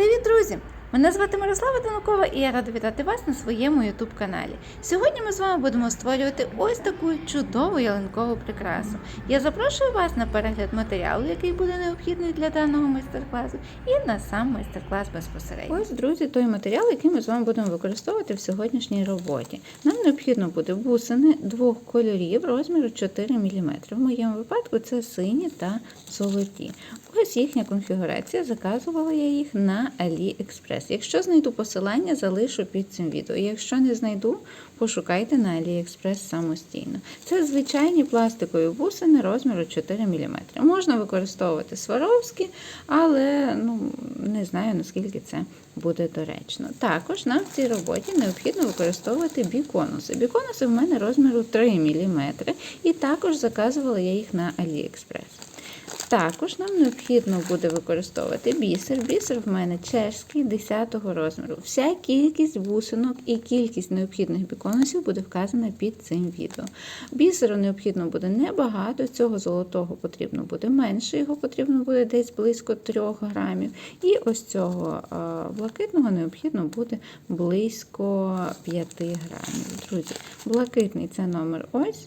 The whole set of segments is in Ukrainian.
Привіт, друзі! Мене звати Мирослава Данукова і я рада вітати вас на своєму youtube каналі. Сьогодні ми з вами будемо створювати ось таку чудову ялинкову прикрасу. Я запрошую вас на перегляд матеріалу, який буде необхідний для даного майстер-класу, і на сам майстер-клас безпосередньо. Ось, друзі, той матеріал, який ми з вами будемо використовувати в сьогоднішній роботі. Нам необхідно буде бусини двох кольорів розміру 4 мм. В моєму випадку це сині та золоті. Ось їхня конфігурація. Заказувала я їх на AliExpress. Якщо знайду посилання, залишу під цим відео. Якщо не знайду, пошукайте на AliExpress самостійно. Це звичайні пластикові бусини розміру 4 мм. Можна використовувати сваровські, але ну, не знаю наскільки це буде доречно. Також нам в цій роботі необхідно використовувати біконуси. Біконуси в мене розміру 3 мм, і також заказувала я їх на AliExpress. Також нам необхідно буде використовувати бісер. Бісер в мене чешський 10-го розміру. Вся кількість бусинок і кількість необхідних біконусів буде вказана під цим відео. Бісеру необхідно буде небагато, цього золотого потрібно буде менше, його потрібно буде десь близько 3 грамів. І ось цього блакитного необхідно буде близько 5 грамів. Друзі, блакитний це номер ось.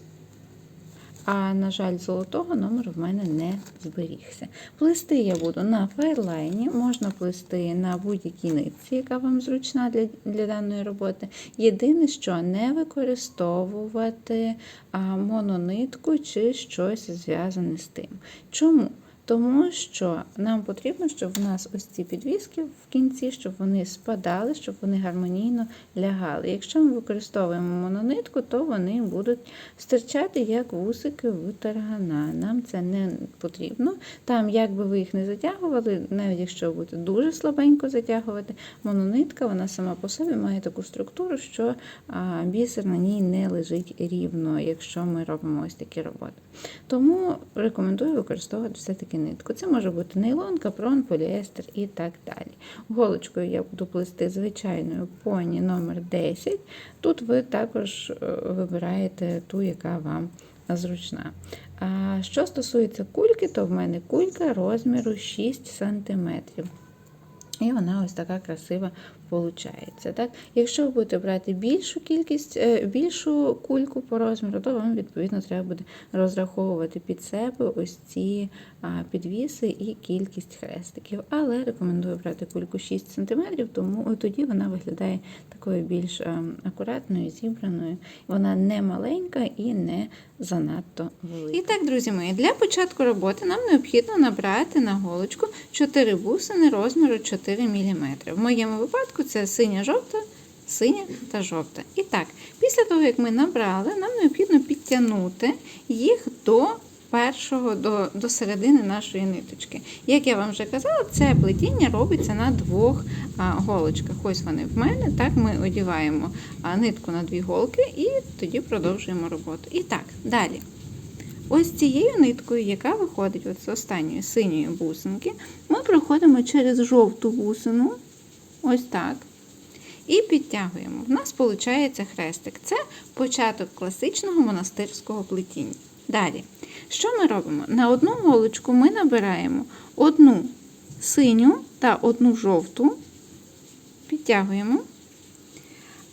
А, на жаль, золотого номер в мене не зберігся. Плести я буду на файлайні, можна плести на будь-якій нитці, яка вам зручна для для даної роботи. Єдине, що не використовувати а, мононитку чи щось зв'язане з тим. Чому? Тому що нам потрібно, щоб в нас ось ці підвіски в кінці, щоб вони спадали, щоб вони гармонійно лягали. Якщо ми використовуємо мононитку, то вони будуть стирчати як вусики в таргана. Нам це не потрібно. Там, як би ви їх не затягували, навіть якщо будете дуже слабенько затягувати, мононитка вона сама по собі має таку структуру, що бісер на ній не лежить рівно, якщо ми робимо ось такі роботи. Тому рекомендую використовувати все-таки нитку. Це може бути нейлон, капрон, поліестер і так далі. Голочкою я буду плести звичайною поні номер 10 Тут ви також е, вибираєте ту, яка вам зручна. А що стосується кульки, то в мене кулька розміру 6 см. І вона ось така красива получається. Так? Якщо ви будете брати більшу кількість, е, більшу кульку по розміру, то вам, відповідно, треба буде розраховувати під себе ось ці підвіси і кількість хрестиків. Але рекомендую брати кульку 6 см, тому тоді вона виглядає такою більш е, акуратною, зібраною. Вона не маленька і не занадто велика. І так, друзі мої, для початку роботи нам необхідно набрати на голочку 4 бусини розміру 4 мм. В моєму випадку це синя-жовта, синя та жовта. І так, після того, як ми набрали, нам необхідно підтягнути їх до першого, до, до середини нашої ниточки. Як я вам вже казала, це плетіння робиться на двох а, голочках. Ось вони в мене. Так, ми одіваємо а, нитку на дві голки і тоді продовжуємо роботу. І так, далі. Ось цією ниткою, яка виходить от з останньої синьої бусинки, ми проходимо через жовту бусину, ось так. І підтягуємо. В нас виходить хрестик. Це початок класичного монастирського плетіння. Далі, що ми робимо? На одну голочку ми набираємо одну синю та одну жовту, підтягуємо.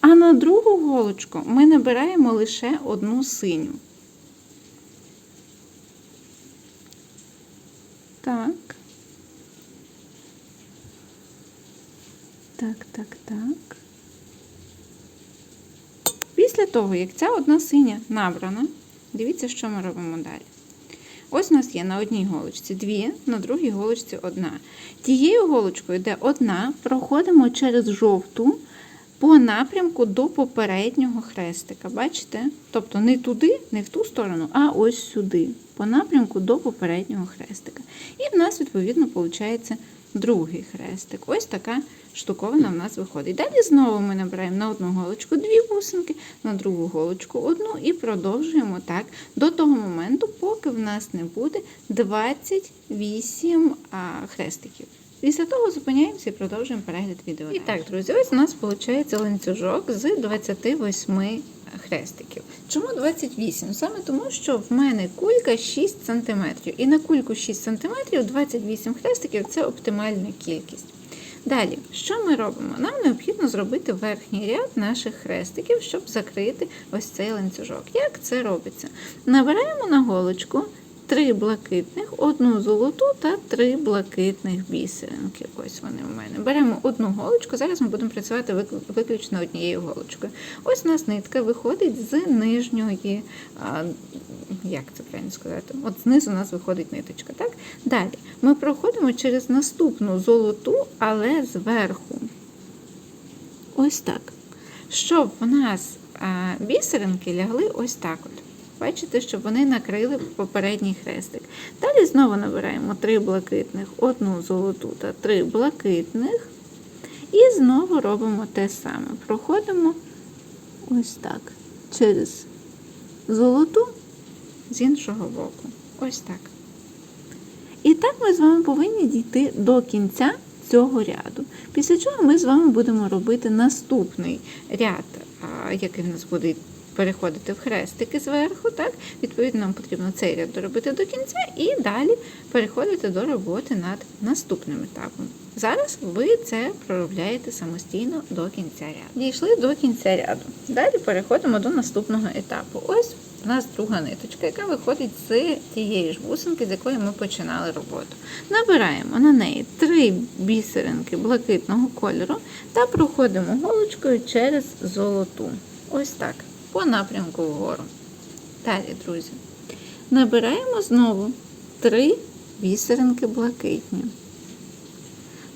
А на другу голочку ми набираємо лише одну синю. Так. Так, так, так. Після того, як ця одна синя набрана, дивіться, що ми робимо далі. Ось у нас є на одній голочці дві, на другій голочці одна. Тією голочкою, де одна, проходимо через жовту по напрямку до попереднього хрестика. Бачите? Тобто не туди, не в ту сторону, а ось сюди, по напрямку до попереднього хрестика. І в нас, відповідно, виходить другий хрестик. Ось така штуковина в нас виходить. Далі знову ми набираємо на одну голочку дві бусинки, на другу голочку одну і продовжуємо так до того моменту, поки в нас не буде 28 хрестиків. Після того зупиняємося і продовжуємо перегляд відео. І так, друзі, ось у нас виходить ланцюжок з 28 хрестиків. Чому 28? Саме тому, що в мене кулька 6 см. І на кульку 6 см 28 хрестиків це оптимальна кількість. Далі, що ми робимо? Нам необхідно зробити верхній ряд наших хрестиків, щоб закрити ось цей ланцюжок. Як це робиться? Набираємо на голочку три блакитних, одну золоту та три блакитних бісеринки. Ось вони у мене. Беремо одну голочку. Зараз ми будемо працювати виключно однією голочкою. Ось у нас нитка виходить з нижньої, а, як це правильно сказати? От знизу у нас виходить ниточка. Так? Далі ми проходимо через наступну золоту, але зверху. Ось так. Щоб у нас бісеринки лягли ось так от. Бачите, щоб вони накрили попередній хрестик. Далі знову набираємо три блакитних, одну золоту та три блакитних. І знову робимо те саме. Проходимо ось так. Через золоту з іншого боку. Ось так. І так ми з вами повинні дійти до кінця цього ряду. Після чого ми з вами будемо робити наступний ряд, який в нас буде переходити в хрестики зверху. Так? Відповідно, нам потрібно цей ряд доробити до кінця і далі переходити до роботи над наступним етапом. Зараз ви це проробляєте самостійно до кінця ряду. Дійшли до кінця ряду. Далі переходимо до наступного етапу. Ось у нас друга ниточка, яка виходить з тієї ж бусинки, з якої ми починали роботу. Набираємо на неї три бісеринки блакитного кольору та проходимо голочкою через золоту. Ось так, по напрямку вгору. Далі, друзі, набираємо знову три бісеринки блакитні.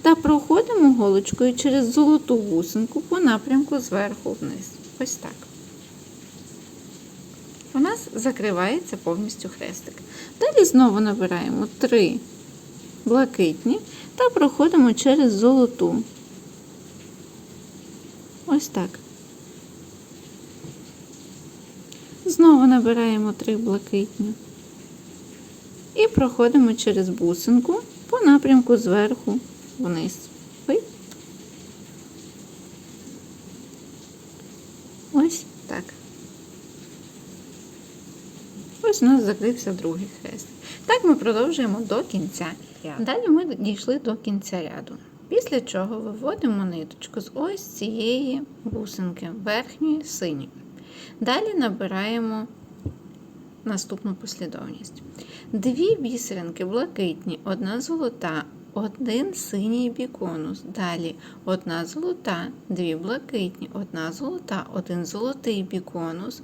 Та проходимо голочкою через золоту бусинку по напрямку зверху вниз. Ось так у нас закривається повністю хрестик. Далі знову набираємо три блакитні та проходимо через золоту. Ось так. Знову набираємо три блакитні. І проходимо через бусинку по напрямку зверху вниз. Ось так. Ось у нас закрився другий хрест. Так ми продовжуємо до кінця. Далі ми дійшли до кінця ряду. Після чого виводимо ниточку з ось цієї бусинки, верхньої синьої. Далі набираємо наступну послідовність. Дві бісеринки блакитні, одна золота, один синій біконус. Далі одна золота, дві блакитні, одна золота, один золотий біконус.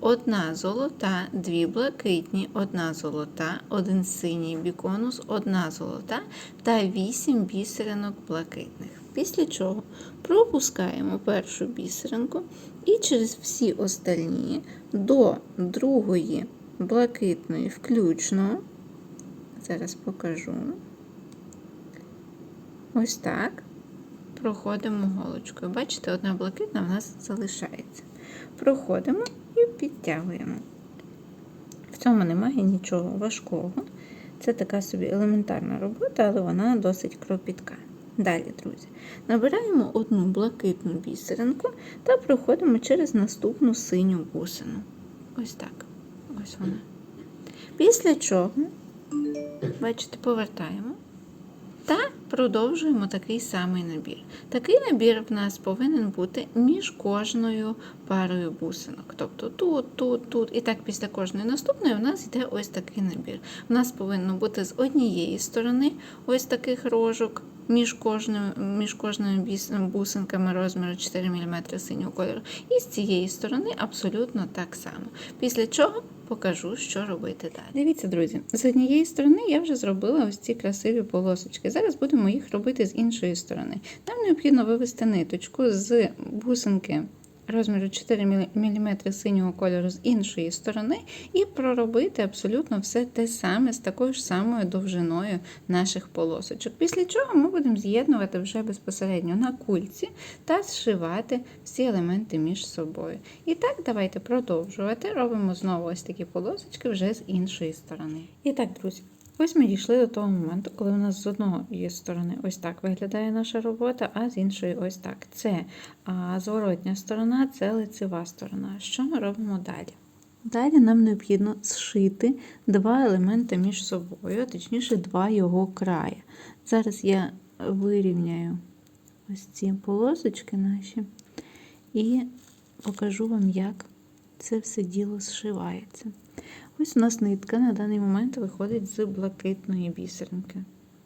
Одна золота, дві блакитні, одна золота, один синій біконус, одна золота та вісім бісеринок блакитних. Після чого пропускаємо першу бісеринку і через всі остальні до другої блакитної включно. Зараз покажу. Ось так. Проходимо голочкою. Бачите, одна блакитна в нас залишається. Проходимо і підтягуємо. В цьому немає нічого важкого. Це така собі елементарна робота, але вона досить кропітка. Далі, друзі, набираємо одну блакитну бісеринку та проходимо через наступну синю бусину. Ось так. Ось вона. Після чого, бачите, повертаємо. Та продовжуємо такий самий набір. Такий набір в нас повинен бути між кожною парою бусинок. Тобто тут, тут, тут. І так після кожної наступної в нас йде ось такий набір. У нас повинно бути з однієї сторони ось таких рожок. Між кожною, між кожними бусинками розміру 4 мм синього кольору. І з цієї сторони абсолютно так само. Після чого покажу, що робити далі. Дивіться, друзі, з однієї сторони я вже зробила ось ці красиві полосочки. Зараз будемо їх робити з іншої сторони. Нам необхідно вивести ниточку з бусинки розміру 4 мм синього кольору з іншої сторони і проробити абсолютно все те саме з такою ж самою довжиною наших полосочок. Після чого ми будемо з'єднувати вже безпосередньо на кульці та зшивати всі елементи між собою. І так, давайте продовжувати. Робимо знову ось такі полосочки вже з іншої сторони. І так, друзі. Ось ми дійшли до того моменту, коли у нас з одної сторони ось так виглядає наша робота, а з іншої ось так. Це зворотня сторона, це лицева сторона. Що ми робимо далі? Далі нам необхідно зшити два елементи між собою, точніше, два його краї. Зараз я вирівняю ось ці полосочки наші і покажу вам, як це все діло зшивається. Ось у нас нитка на даний момент виходить з блакитної бісеринки,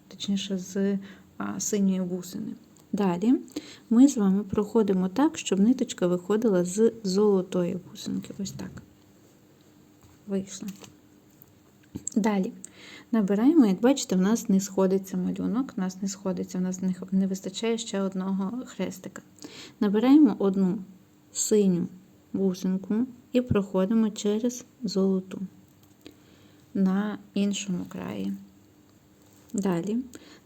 точніше, з а, синьої бусини. Далі ми з вами проходимо так, щоб ниточка виходила з золотої бусинки. Ось так. Вийшла. Далі набираємо, як бачите, в нас не сходиться малюнок, в нас не сходиться, в нас не вистачає ще одного хрестика. Набираємо одну синю бусинку і проходимо через золоту на іншому краї. Далі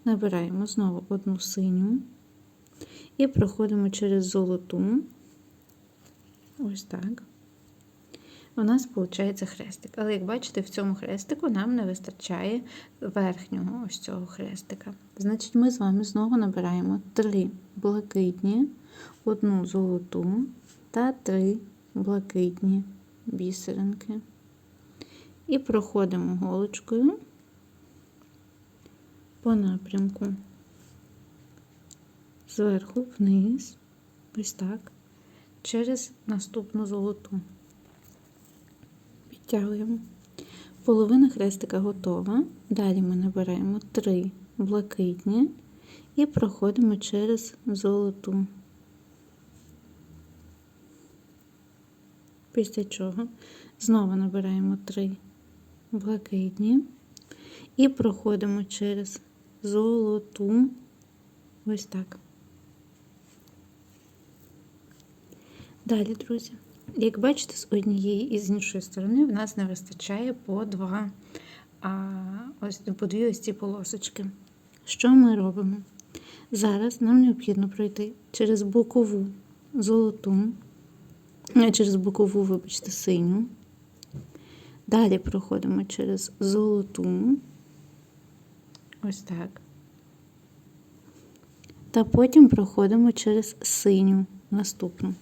набираємо знову одну синю і проходимо через золоту. Ось так. У нас виходить хрестик. Але, як бачите, в цьому хрестику нам не вистачає верхнього ось цього хрестика. Значить, ми з вами знову набираємо три блакитні, одну золоту та три блакитні бісеринки. І проходимо голочкою по напрямку зверху вниз, ось так, через наступну золоту. Підтягуємо. Половина хрестика готова. Далі ми набираємо три блакитні і проходимо через золоту. Після чого знову набираємо три блакитні і проходимо через золоту. Ось так. Далі, друзі, як бачите, з однієї і з іншої сторони в нас не вистачає по два а, ось по дві ось ці полосочки. Що ми робимо? Зараз нам необхідно пройти через бокову золоту, через бокову, вибачте, синю. Далі проходимо через золоту, ось так. Та потім проходимо через синю наступну.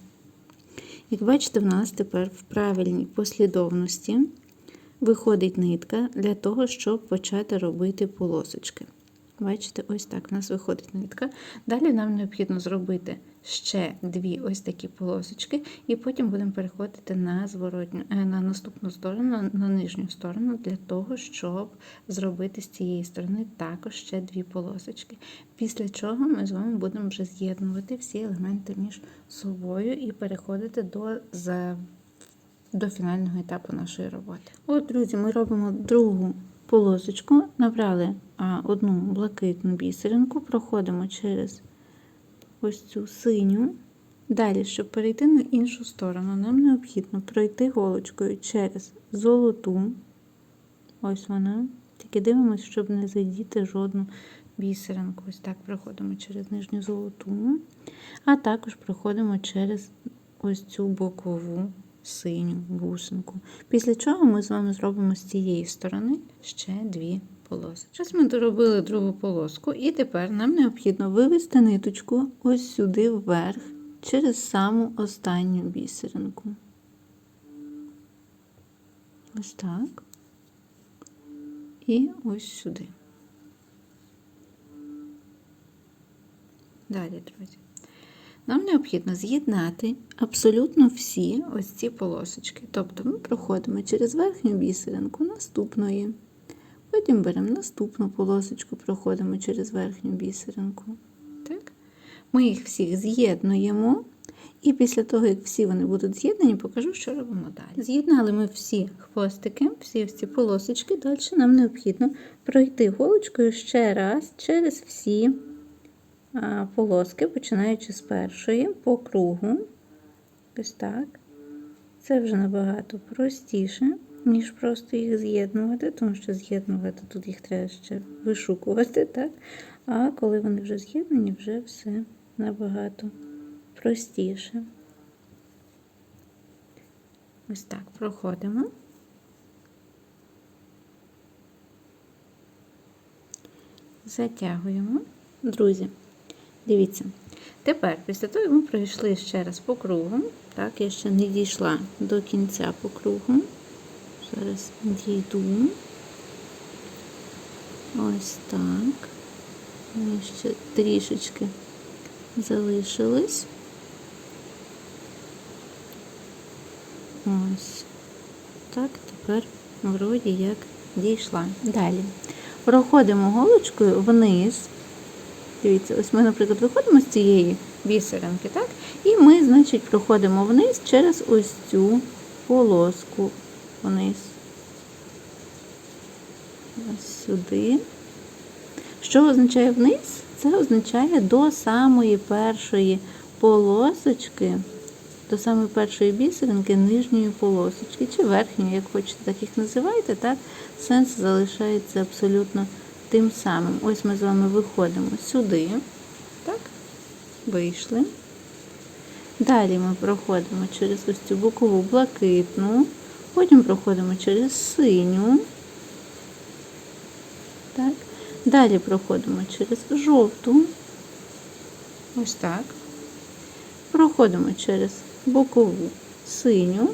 Як бачите, в нас тепер в правильній послідовності виходить нитка для того, щоб почати робити полосочки. Бачите, ось так у нас виходить нитка. Далі нам необхідно зробити ще дві ось такі полосочки, і потім будемо переходити на зворотню, е, на наступну сторону, на нижню сторону, для того, щоб зробити з цієї сторони також ще дві полосочки. Після чого ми з вами будемо вже з'єднувати всі елементи між собою і переходити до до фінального етапу нашої роботи. От, друзі, ми робимо другу полосочку, набрали одну блакитну бісеринку, проходимо через ось цю синю. Далі, щоб перейти на іншу сторону, нам необхідно пройти голочкою через золоту. Ось вона. Тільки дивимося, щоб не задіти жодну бісеринку. Ось так проходимо через нижню золоту, а також проходимо через ось цю бокову синю бусинку. Після чого ми з вами зробимо з цієї сторони ще дві полоски. Зараз ми доробили другу полоску, і тепер нам необхідно вивести ниточку ось сюди вверх, через саму останню бісеринку. Ось так. І ось сюди. Далі, друзі. Нам необхідно з'єднати абсолютно всі ось ці полосочки. Тобто ми проходимо через верхню бісеринку наступної. Потім беремо наступну полосочку, проходимо через верхню бісеринку. Так? Ми їх всіх з'єднуємо. І після того, як всі вони будуть з'єднані, покажу, що робимо далі. З'єднали ми всі хвостики, всі ці полосочки, далі нам необхідно пройти голочкою ще раз через всі полоски, починаючи з першої по кругу. Ось так. Це вже набагато простіше, ніж просто їх з'єднувати, тому що з'єднувати тут їх треба ще вишукувати. так? А коли вони вже з'єднані, вже все набагато простіше. Ось так проходимо. Затягуємо. Друзі, Дивіться. Тепер, після того, ми пройшли ще раз по кругу, так, я ще не дійшла до кінця по кругу. Зараз дійду. Ось так. Ми ще трішечки залишились. Ось. Так, тепер вроді як дійшла. Далі. Проходимо голочкою вниз. Дивіться, ось ми, наприклад, виходимо з цієї бісеринки, так? І ми, значить, проходимо вниз через ось цю полоску вниз. Ось сюди. Що означає вниз? Це означає до самої першої полосочки, до самої першої бісеринки нижньої полосочки, чи верхньої, як хочете, так їх називайте, так? Сенс залишається абсолютно тим самим. Ось ми з вами виходимо сюди, так? Вийшли. Далі ми проходимо через ось цю бокову блакитну, потім проходимо через синю. Так. Далі проходимо через жовту. Ось так. Проходимо через бокову синю,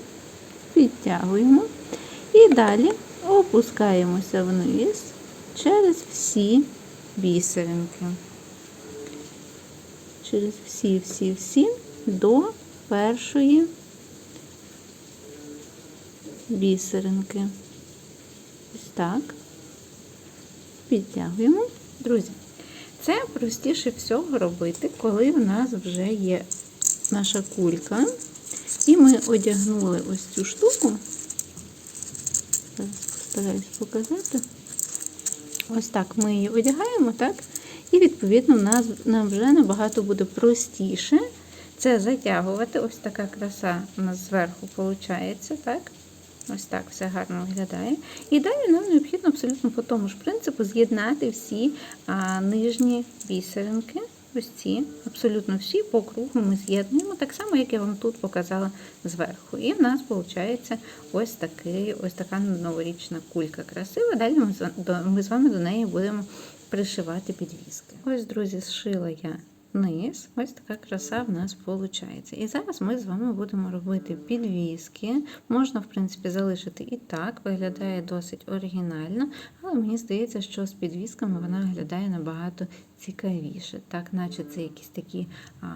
підтягуємо. І далі опускаємося вниз через всі бісеринки. Через всі-всі-всі до першої бісеринки. Ось так. Підтягуємо. Друзі, це простіше всього робити, коли в нас вже є наша кулька. І ми одягнули ось цю штуку. Зараз постараюсь показати. Ось так ми її одягаємо, так? І, відповідно, нас, нам вже набагато буде простіше це затягувати. Ось така краса у нас зверху виходить, так? Ось так все гарно виглядає. І далі нам необхідно абсолютно по тому ж принципу з'єднати всі а, нижні бісеринки. Ось ці, абсолютно всі по кругу ми з'єднуємо, так само, як я вам тут показала зверху. І в нас виходить ось такий, ось така новорічна кулька красива. Далі ми, з- ми з вами до неї будемо пришивати підвіски. Ось, друзі, зшила я низ. Ось така краса в нас виходить. І зараз ми з вами будемо робити підвіски. Можна, в принципі, залишити і так, виглядає досить оригінально, але мені здається, що з підвісками вона виглядає набагато цікавіше. Так, наче це якісь такі а,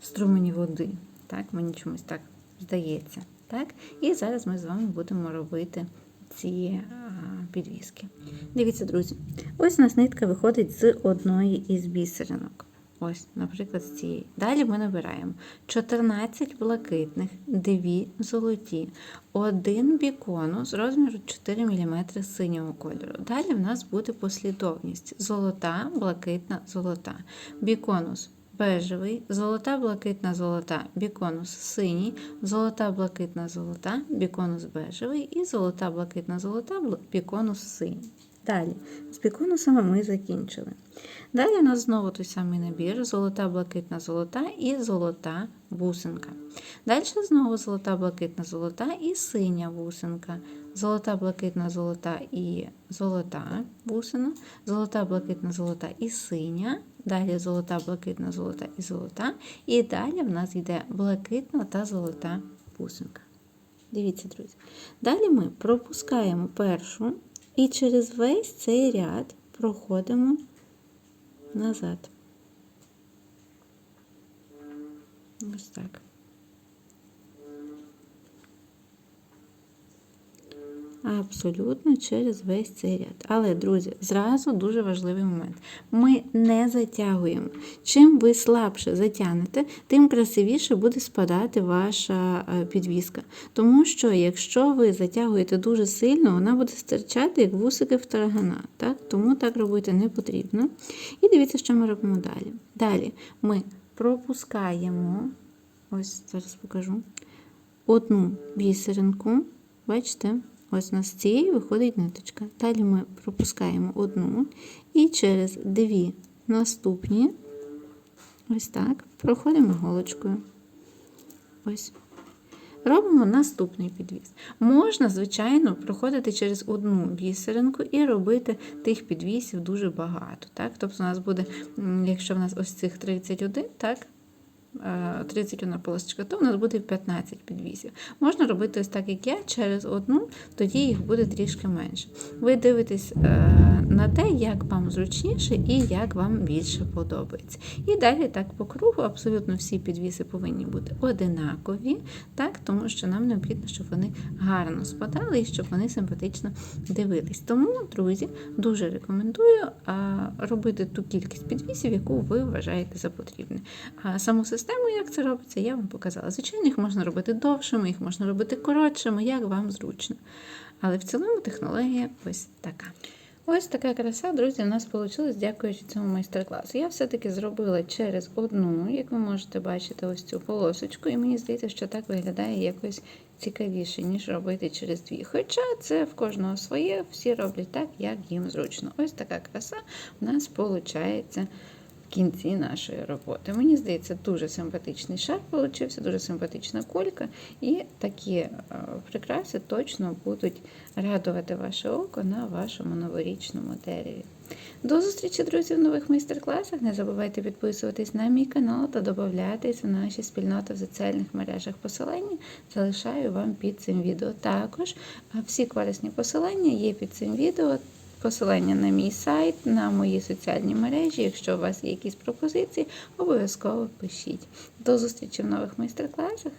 струмені води. Так, мені чомусь так здається. Так? І зараз ми з вами будемо робити ці а, підвіски. Дивіться, друзі, ось у нас нитка виходить з одної із бісеринок. Ось, наприклад, з цієї. Далі ми набираємо 14 блакитних, 2 золоті, один бікону з розміру 4 мм синього кольору. Далі в нас буде послідовність: золота, блакитна, золота. Біконус бежевий, золота, блакитна, золота, біконус синій, золота, блакитна, золота, біконус бежевий і золота, блакитна, золота, біконус синій. Далі, з біконусами ми закінчили. Далі у нас знову той самий набір: золота, блакитна, золота і золота бусинка. Далі знову золота, блакитна, золота і синя бусинка. Золота, блакитна, золота і золота бусина, золота, блакитна, золота і синя. Далі золота, блакитна, золота і золота. І далі в нас йде блакитна та золота бусинка. Дивіться, друзі. Далі ми пропускаємо першу і через весь цей ряд проходимо назад. Ось так. Абсолютно через весь цей ряд. Але, друзі, зразу дуже важливий момент. Ми не затягуємо. Чим ви слабше затягнете, тим красивіше буде спадати ваша е, підвіска. Тому що, якщо ви затягуєте дуже сильно, вона буде стирчати, як вусики в таргана. Так? Тому так робити не потрібно. І дивіться, що ми робимо далі. Далі ми пропускаємо, ось зараз покажу, одну бісеринку. Бачите? Ось у нас з цієї виходить ниточка. Далі ми пропускаємо одну і через дві наступні, ось так, проходимо голочкою. Ось. Робимо наступний підвіз. Можна, звичайно, проходити через одну бісеринку і робити тих підвісів дуже багато. Так? Тобто у нас буде, якщо в нас ось цих 31, так? Е, 31 полосочка, то у нас буде 15 підвісів. Можна робити ось так, як я, через одну, тоді їх буде трішки менше. Ви дивитесь е, на те, як вам зручніше і як вам більше подобається. І далі так по кругу абсолютно всі підвіси повинні бути одинакові, так, тому що нам необхідно, щоб вони гарно спадали і щоб вони симпатично дивились. Тому, друзі, дуже рекомендую робити ту кількість підвісів, яку ви вважаєте за потрібне. Саму систему, як це робиться, я вам показала. Звичайно, їх можна робити довшими, їх можна робити коротшими, як вам зручно. Але в цілому технологія ось така. Ось така краса, друзі, у нас вийшла, дякуючи цьому майстер-класу. Я все-таки зробила через одну, як ви можете бачити, ось цю полосочку, і мені здається, що так виглядає якось цікавіше, ніж робити через дві. Хоча це в кожного своє, всі роблять так, як їм зручно. Ось така краса у нас виходить кінці нашої роботи. Мені здається, дуже симпатичний шар получився, дуже симпатична кулька, і такі е, прикраси точно будуть радувати ваше око на вашому новорічному дереві. До зустрічі, друзі, в нових майстер-класах. Не забувайте підписуватись на мій канал та додатись в наші спільноти в соціальних мережах. Посилання залишаю вам під цим відео. Також всі корисні посилання є під цим відео. Посилання на мій сайт, на мої соціальні мережі. Якщо у вас є якісь пропозиції, обов'язково пишіть. До зустрічі в нових майстер-класах.